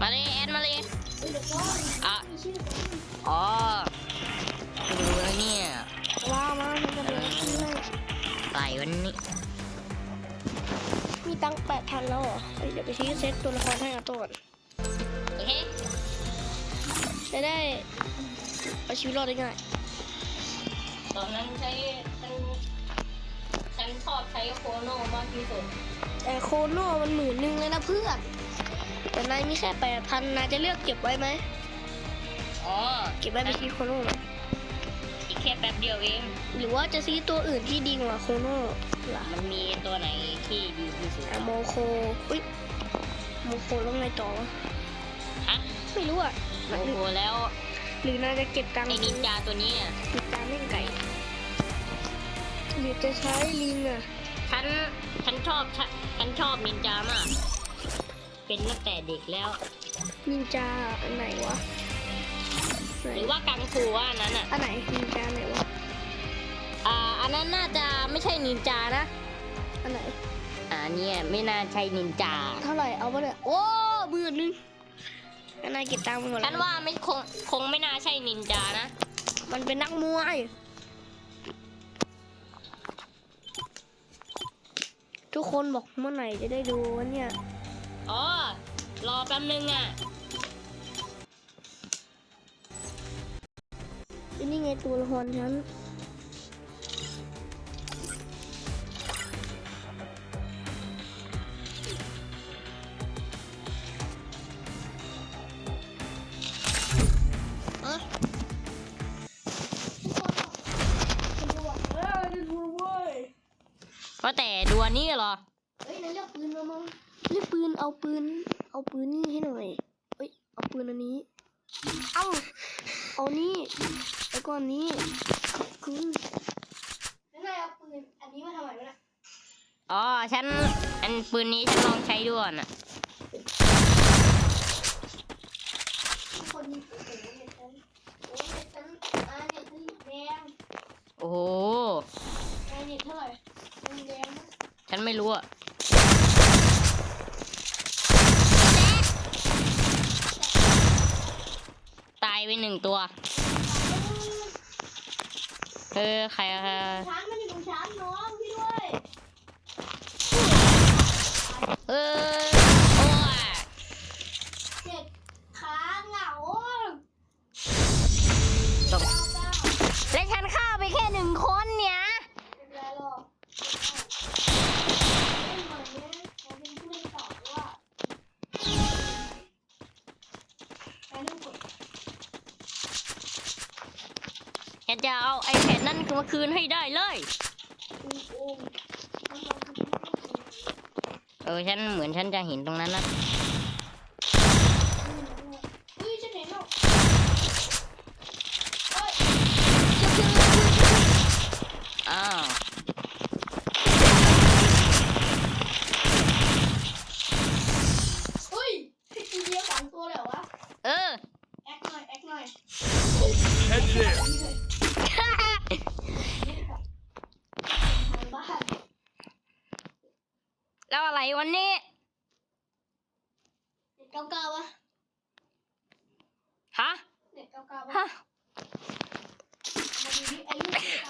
มาเลยแอนมาเลยเฮ้ยเดี๋ยวก่อนอะมีชื่อก่อนอ๋อดูแล้วเนี่ยว้าวมาทำกันเลยชื่อให้ใส่วันนี้ มีตังแปดพันแล้วเหรอเฮ้ยเดี๋ยวไปชี้เซ็ตตัวละครให้อาโต้ก่อนโอเคจะได้เอาชีวิตรอดได้ง่ายตอนนั้นใช้ฉันฉันชอบใช้โคโนมากที่สุดแต่โคโน่มันหมื่นหนึ่งเลยนะเพื่อน แต่นายมีแค่แปดพันนายจะเลือกเก็บไว้ไหมอ๋อเก็บไว้ไปที่โคโน่ไหมอีกแค่แป๊บเดียวเอง หรือว่าจะซื้อตัวอื่นที่ดีกว่าโคโน่ล่ะมันมีตัวไหนที่ดีที่สุดอะโมโคอุ้ยโมโคแล้วไงต่อวะฮะไม่รู้อะโอ้โหแล้ว หรือนายจะเก็บตังค์ไอ้นินจาตัวนี้เนี่ยติดตามเล่นไก่หรือจะใช้ลิงอะฉันฉันชอบฉันฉันชอบนินจามาก เป็นตั้งแต่เด็กแล้ว นินจาอันไหนวะไหนหรือว่ากังฟูว่าอันนั้นอะ อันไหนนินจาไหนวะอ่า อันนั้นน่าจะไม่ใช่นินจานะ อันไหนอ่าเนี่ยไม่น่าใช่นินจา เท่าไหร่เอาไปเลยโอ้หมื่นหนึงอันไหนเก็บตังค์ไปหมดฉัแล้นวว่าไม่คงคงไม่น่าใช่นินจานะ มันเป็นนักมวยทุกคนบอกเมื่อไหร่จะได้ดูวะเนี่ย อ๋อ รอแป๊บนึงอะนี่ไงตัวละครฉันเอ้อว่าแต่ดูอันนี้เหรอ เลือกปืนเอาปืน เอาปืนนี่ให้หน่อยเอ้ยเอาปืนอันนี้ เอาเอานี่แล้วก็อันนี้ขอบคุณแล้วนายเอาปืนอันนี้มาทำไมวะเนี่ยอ๋อฉันอันปืนนี้ฉันลองใช้ด้วยน่ะคนยิงปืนเน็ตฉันโอ้ยเน็ตฉันอ่าเน็ตฉันแดงโอ้โหอ่าเน็ตเท่าไหร่มันแดงนะฉันไม่รู้อะตาย ไปหนึ่งตัว เออใครอะช้างมันอยู่ตรงช้างน้องพี่ด้วย เออ ฉันจะเอาไอแพดนั่นมาคืนให้ได้เลยอุ้มอุ้มน้องๆคือไม่ได้กินเออฉันเหมือนฉันจะเห็นตรงนั้นนะ เฮ้ยฉันเห็นแล้วเฮ้ย อ้าว เฮ้ยทีเดียวสามตัวเลยเหรอวะ เออ แอคหน่อยแอคหน่อย Head there. ทางบ้าน แล้วอะไรวันนี้เน็ตเก้าเก้าวะฮะเน็ตเก้าเก้าวะฮะ มาดูดิไอ้ลูกตายอะไ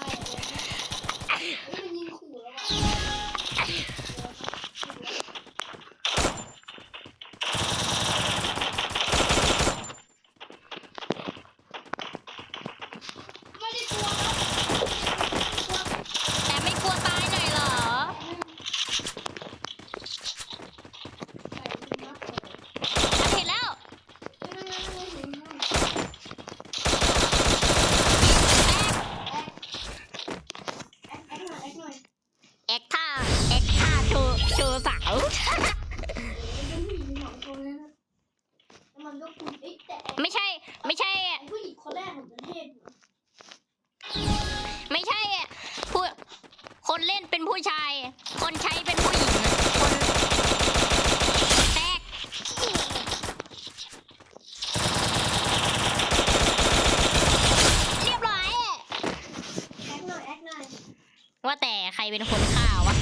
รเนี่ย ว่าแต่ใครเป็นคนฆ่าวะ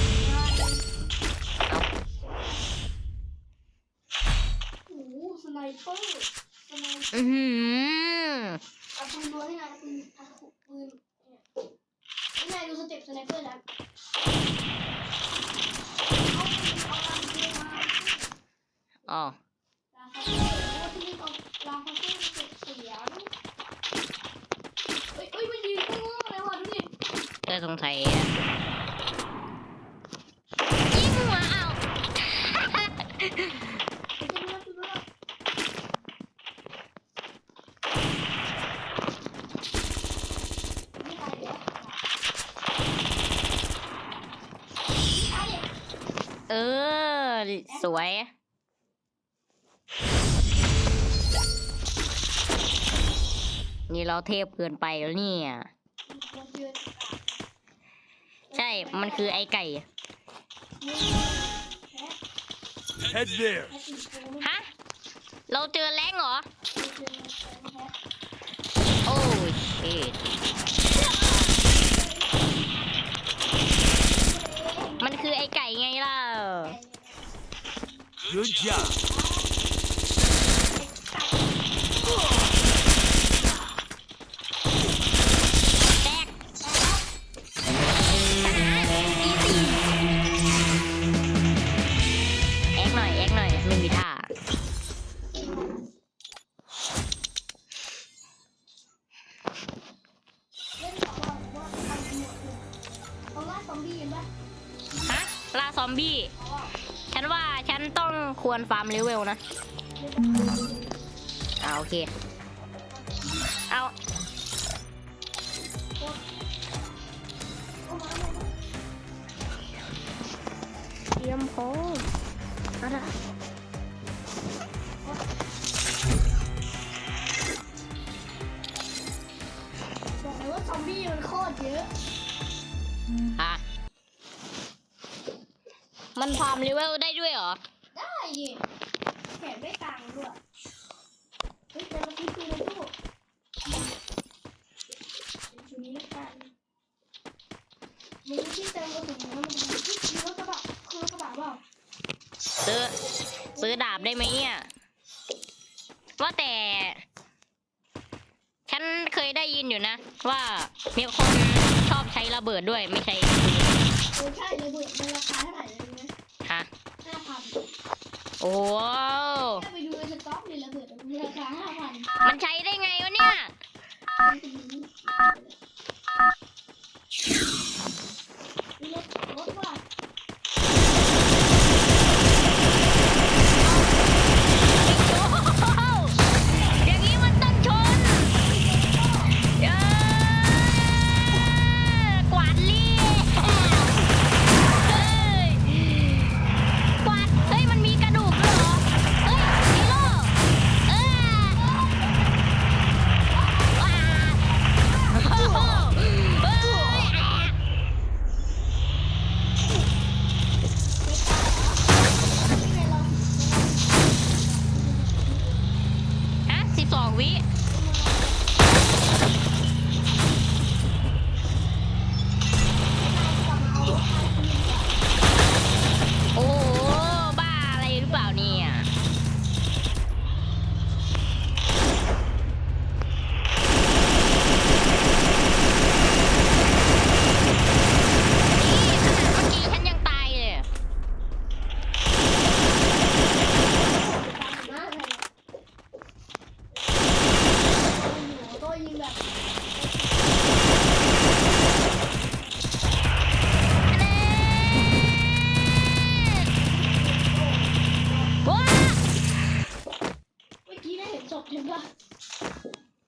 โอ้โหสุดไนเปอร์สไนเปอร์อือหือเอาปืนรัวให้นายปืนเอาปืนเนี่ยนี่นายดูสเต็ปสไนเปอร์แล้วเอาปืนเอาลำเลียงมาอ๋อ ลาฟาเฟ่โอ้ที่นี่เอาลาฟาเฟ่เก็บเสียงเอ้ยเอ้ยมันยืนโง่ๆเลยวะดูดิ เธอสงสัยอะยิงหัวเอามันจะมีน้ำซุปด้วยไม่ตายเออ สวยนี่เราเทพเกินไปแล้วเนี่ย ช่มันคือไอ้ไก่ Head there. ฮะ เราเจอแรงเหรอ โอ้ชิตมันคือไอ้ไก่ไงล่ะ Good job. ควรฟาร์มเลเวลนะเอาโอเค เอาเตรียมพร้อมอะไรบอกเลยว่าซอมบี้มันโคตรเยอะอะมันฟาร์มเลเวลได้ด้วยเหรอ ด้ดิแถมได้ตังค์ด้วยเฮ้ยแต่เราซื้อปืนในตู้เป็นชุดนี้แล้วกันมึงที่เติมกระสุนนะมันจะมีรถกระบะคือรถกระบะเปล่าซื้อซื้อดาบได้ไหมเนี่ยว่าแต่ ฉันเคยได้ยินอยู่นะ ว่ามีคนชอบใช้ระเบิดด้วยไม่ใช่เออใช่เลยเบิดมันราคาเท่าไหร่ โอ้โหถ้าไปดูในสต็อกเลยระเบิดมันราคาห้าพันมันใช้ได้ไงวะเนี่ย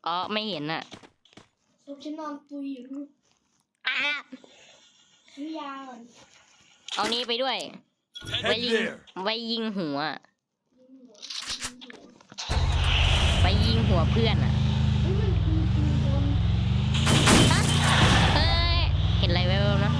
อ๋อไม่เห็นอะศพฉันนอนตุยอยู่นู่นอะซื้อยาก่อนเอานี้ไปด้วย ไว้ Head ยิง there. ไว้ยิงหัวยิงหัวยิงหัวไปยิงหัวเพื่อนอะเฮ้ยมันคือคือโดนฮะเฮ้ยเห็นอะไรแววๆนะ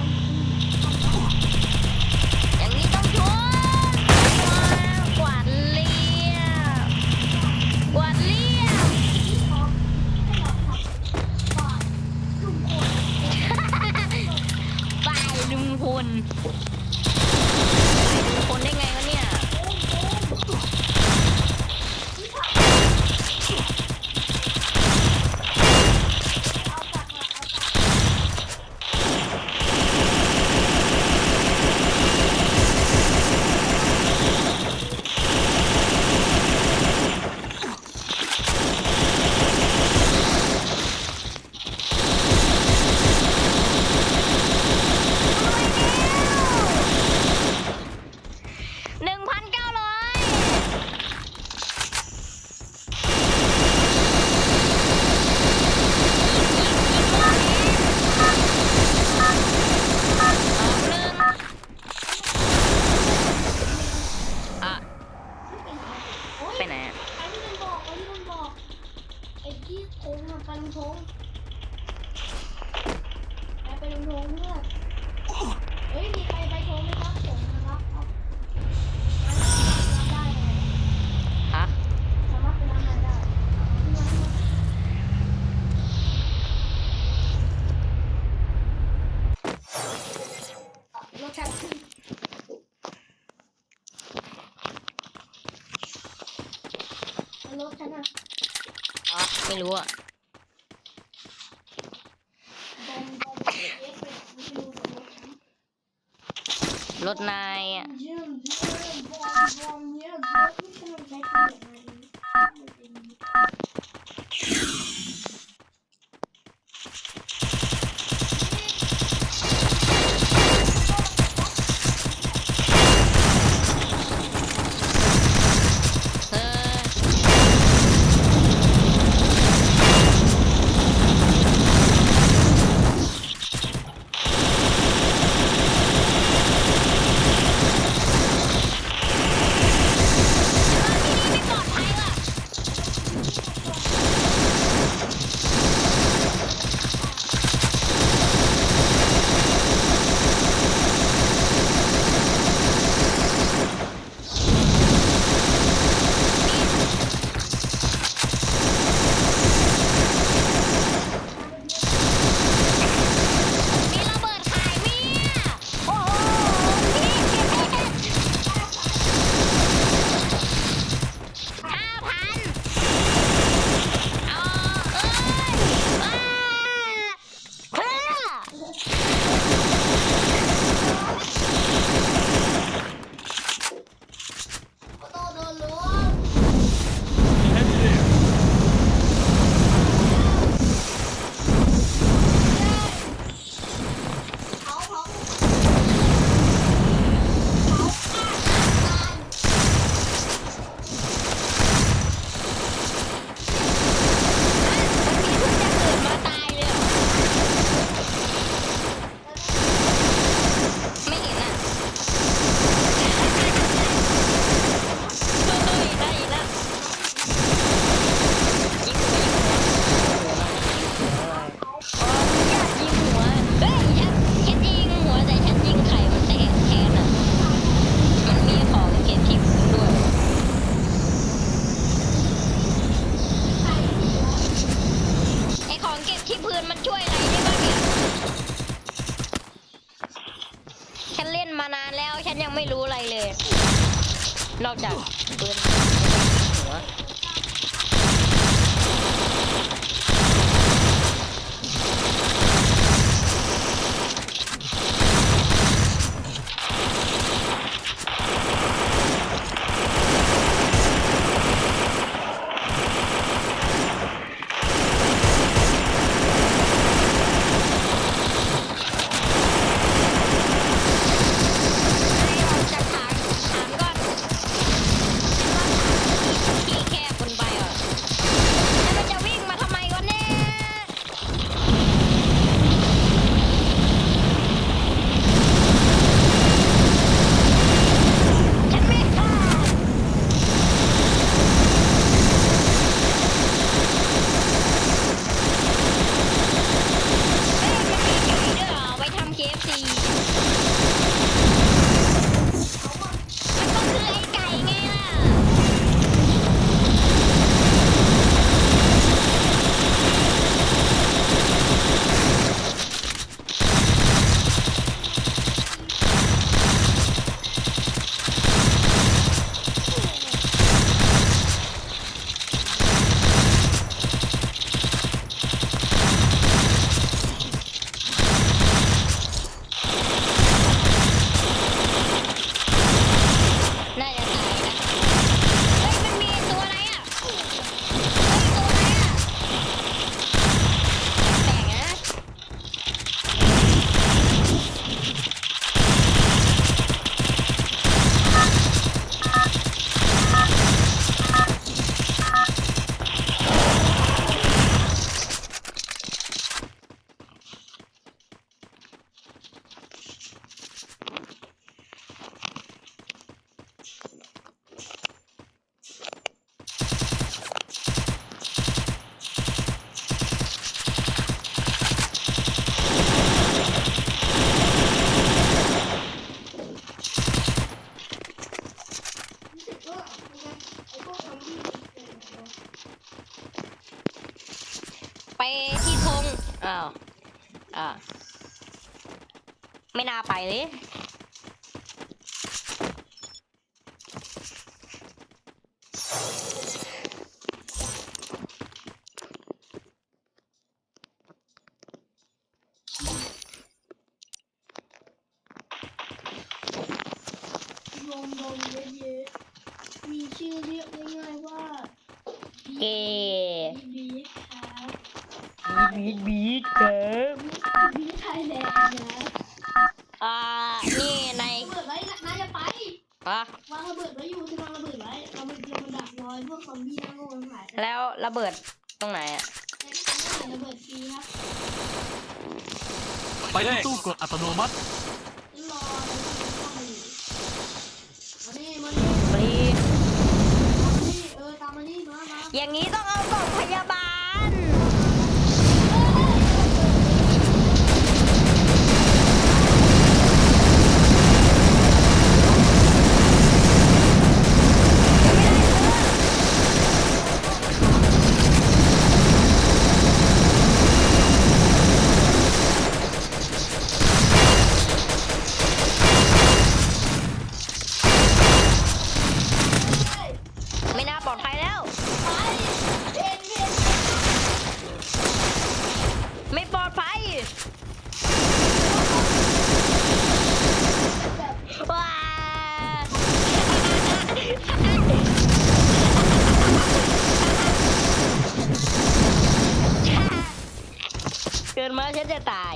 ไม่รู้อะรถนายอะ นอกจากปืน อ่าไม่น่าไปเลยรวมรวมเยอะๆมีชื่อเรียกง่ายๆว่าเกบีครับ บีดบีดเกิมบี ไทยแลนด์นะอ่า นี่ในระเบิดไว้น่าจะไปอะวางระเบิดไว้อยู่ที่วางระเบิดไว้เรามันเรามันดักรอยพวกซอมบี้นั่งโง่ทั้งหลายแล้วระเบิดตรงไหนอะแต่ที่ทำให้ระเบิดฟรีครับไปที่ตู้กดอัตโนมัติ นมาฉันจะตาย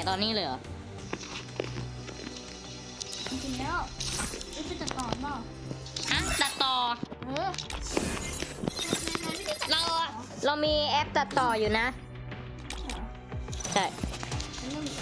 จากลาตั้งแต่ตอนนี้เลยเหรอจริงๆแล้วไม่เป็นตัดต่อเปล่าฮะตัดต่อ เออไม่ได้ตัดเราเรามีแอปตัดต่ออยู่นะเหรอใช่ฉันก็มี